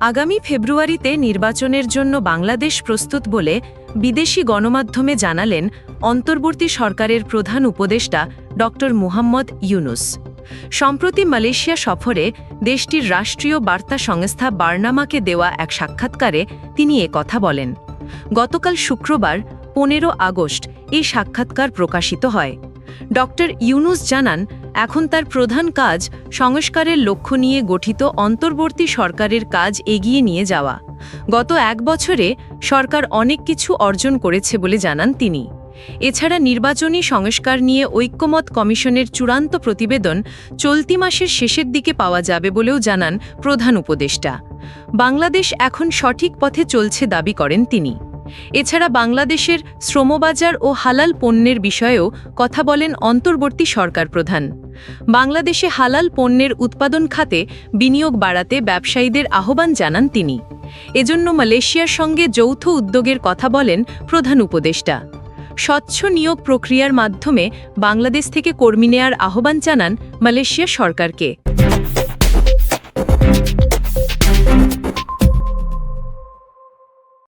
আগামী ফেব্রুয়ারিতে নির্বাচনের জন্য বাংলাদেশ প্রস্তুত বলে বিদেশি গণমাধ্যমে জানালেন অন্তর্বর্তী সরকারের প্রধান উপদেষ্টা ড মুহাম্মদ ইউনুস। সম্প্রতি মালয়েশিয়া সফরে দেশটির রাষ্ট্রীয় বার্তা সংস্থা বার্নামাকে দেওয়া এক সাক্ষাৎকারে তিনি এ কথা বলেন। গতকাল শুক্রবার, পনেরো আগস্ট, এই সাক্ষাৎকার প্রকাশিত হয়। ড ইউনুস জানান এখন তার প্রধান কাজ সংস্কারের লক্ষ্য নিয়ে গঠিত অন্তর্বর্তী সরকারের কাজ এগিয়ে নিয়ে যাওয়া। গত এক বছরে সরকার অনেক কিছু অর্জন করেছে বলে জানান তিনি। এছাড়া নির্বাচনী সংস্কার নিয়ে ঐক্যমত কমিশনের চূড়ান্ত প্রতিবেদন চলতি মাসের শেষের দিকে পাওয়া যাবে বলেও জানান প্রধান উপদেষ্টা। বাংলাদেশ এখন সঠিক পথে চলছে দাবি করেন তিনি। এছাড়া বাংলাদেশের শ্রমবাজার ও হালাল পণ্যের বিষয়েও কথা বলেন অন্তর্বর্তী সরকার প্রধান। বাংলাদেশে হালাল পণ্যের উৎপাদন খাতে বিনিয়োগ বাড়াতে ব্যবসায়ীদের আহ্বান জানান তিনি। এজন্য মালয়েশিয়ার সঙ্গে যৌথ উদ্যোগের কথা বলেন প্রধান উপদেষ্টা। স্বচ্ছ নিয়োগ প্রক্রিয়ার মাধ্যমে বাংলাদেশ থেকে কর্মী নেয়ার আহ্বান জানান মালয়েশিয়া সরকারকে।